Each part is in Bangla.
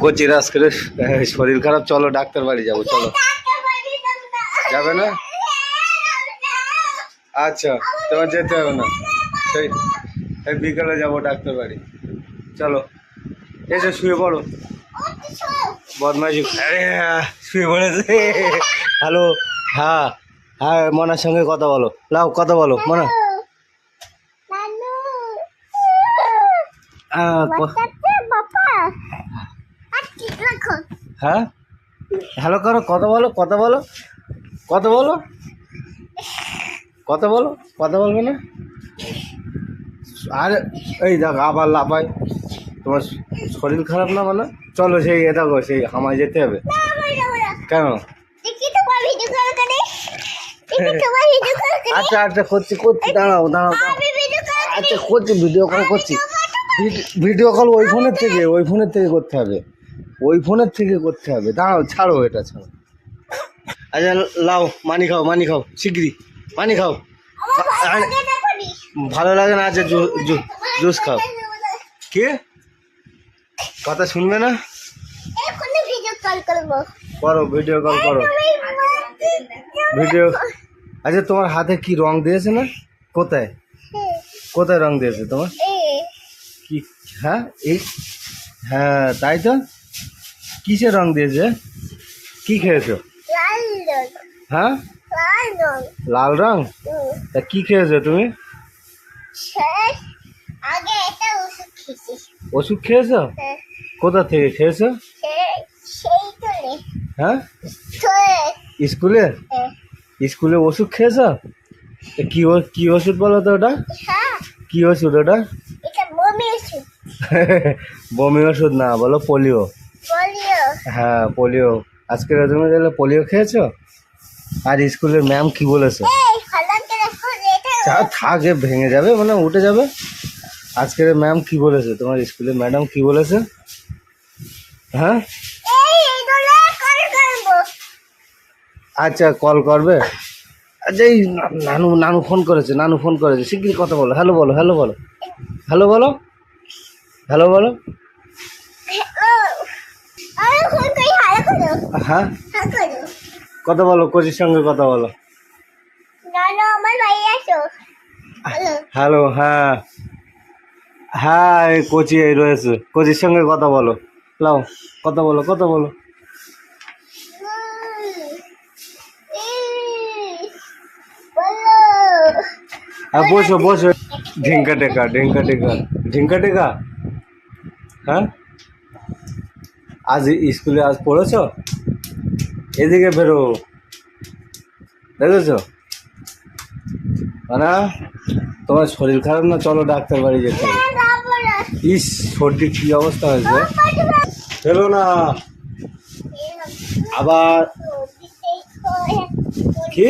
কোচির আজকে শরীর খারাপ চলো ডাক্তার বাড়ি যাব চলো। যাবে না? আচ্ছা তোমার যেতে হবে না। সেই বিকালে যাব ডাক্তার বাড়ি। চলো এসে শুয়ে পড়ো। বদমাইশি। শুয়ে পড়েছে। হ্যালো হ্যাঁ হ্যাঁ মনার সঙ্গে কথা বলো। লাও কথা বলো মনা। হ্যাঁ? হ্যালো করো কথা বলো কথা বলো। কথা বলো। কথা বলো কথা বলবে না? আরে এই দেখ আবার লাফাই তোমার শরীর খারাপ না বলো? চলো সেই এটা গো সেই আমায় যেতে হবে। কেন? আচ্ছা আচ্ছা করছি করছি দাঁড়াও দাঁড়াও। আচ্ছা করছি ভিডিও কল করছি। ভিডিও কল ওই ফোনের থেকে ওই ফোনের থেকে করতে হবে। ওই ফোনের থেকে করতে হবে। দাঁড়াও ছাড়ো এটা ছাড়ো। আচ্ছা লাও মানি খাও মানি খাও শিগগিরি মানি খাও। ভালো লাগে না আচ্ছা জুস খাও। কে? কথা শুনবে না? করো ভিডিও কল করো। ভিডিও আচ্ছা তোমার হাতে কি রং দিয়েছে না? কোথায়? কোথায় রং দিয়েছে তোমার? কি হ্যাঁ এই হ্যাঁ তাই তো? কিসের রং দিয়েছে? কি খেয়েছো? হ্যাঁ? লাল রং। তা কি খেয়েছো তুমি? ওষুধ খেয়েছো। হ্যাঁ, কোথা থেকে খেয়েছো? হ্যাঁ? স্কুলে। হ্যাঁ, স্কুলে ওষুধ খেয়েছো? কি কি ওষুধ বলো তো ওটা? হ্যাঁ। কি ওষুধ ওটা? বমি ওষুধ না বলো পোলিও। হ্যাঁ পোলিও। আজকে তুমি তাহলে পোলিও খেয়েছো? আর স্কুলের ম্যাম কি বলেছে? থাকে ভেঙে যাবে মানে উঠে যাবে। আজকের ম্যাম কি বলেছে? তোমার স্কুলের ম্যাডাম কি বলেছে? হ্যাঁ? আচ্ছা কল করবে? আচ্ছা এই নানু নানু ফোন করেছে নানু ফোন করেছে শিগগির কথা বলো। হ্যালো বলো হ্যালো বলো। হ্যালো বলো? হ্যালো বলো? হ্যাঁ? কথা বলো কোচির সঙ্গে কথা বলো। হ্যালো হ্যাঁ। হ্যাঁ কোচি এই রয়েছে। কোচির সঙ্গে কথা বলো। লাও কথা বলো কথা বলো। বলো। হ্যাঁ বসো বসো। ঢিঙ্কা টেকা ঢিঙ্কা টেকা ঢিঙ্কা টেকা। হ্যাঁ? আজ স্কুলে আজ পড়েছ? এদিকে বেরো। দেখেছ? মানে তোমার শরীর খারাপ না? চলো ডাক্তার বাড়ি যেতে ইস, সর্দি কি অবস্থা হয়েছে? ফেলো না। আবার? কি?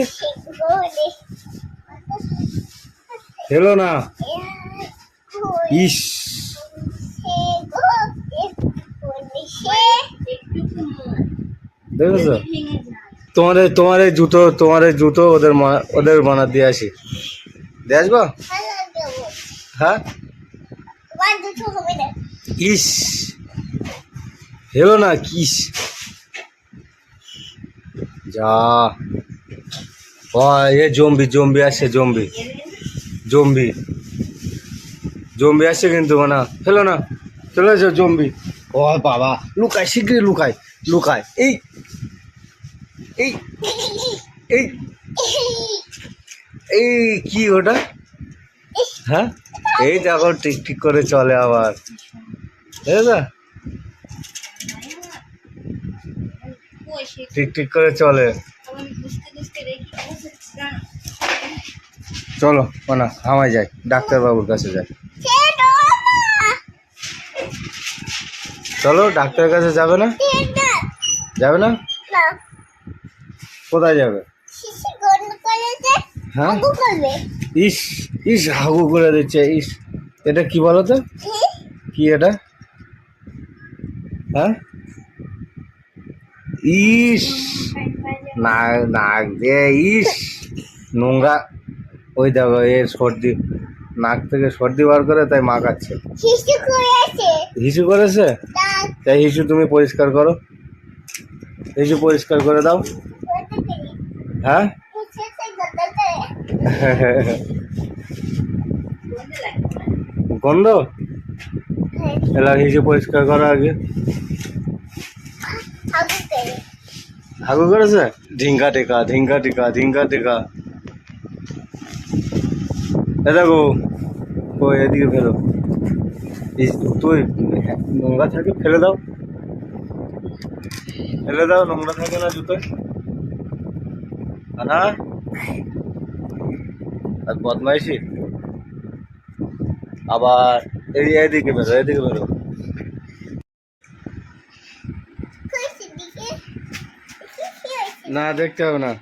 ফেলো না। ইস। দেখেছ? তোমার তোমার এই জুতো তোমার এই জুতো ওদের ওদের বানা দিয়ে আসি। দিয়ে আসব? হ্যাঁ ইস! হেলো না কিস। যা। ও এ জম্বি জম্বি আসছে জম্বি। জম্বি। জম্বি আসছে কিন্তু মানে ফেলো না। চলে যাও জম্বি। ও বাবা লুকায় শীঘ্রই লুকায়। লুকায়। এই এই এই এই কি ওটা? হ্যাঁ? এই দেখো ঠিক ঠিক করে চলে আবার। দেখেছ ঠিক ঠিক করে চলে। চলো না হামায় যাই ডাক্তারবাবুর কাছে যাই। চলো ডাক্তারের কাছে যাবে না? যাবে না? কোথায় যাবে? হ্যাঁ? ইস ইস হাগু করে দিচ্ছে ইস। এটা কি বলো তো? কি? এটা? হ্যাঁ? ইস। নাক নাক দিয়ে ইস। নোংরা। ওই দেখো এর সর্দি নাক থেকে সর্দি বার করে তাই মাখাচ্ছে হিসু করেছে? তাই হিসু তুমি পরিষ্কার করো। হিসু পরিষ্কার করে দাও। হ্যাঁ? গন্ধ? এলা হিসু পরিষ্কার করো আগে। হাগু করেছে? ঢিঙ্কা টেকা ঢিঙ্কা টেকা ঢিঙ্কা টেকা। এ দেখো, ও এদিকে ফেলো। এই তুই নোংরা থাকে ফেলে দাও। ফেলে দাও নোংরা থাকে না জুতোয়। আনা। আর বদমাইশি। আবার এই এদিকে বেরো এদিকে বেরো। না দেখতে হবে না।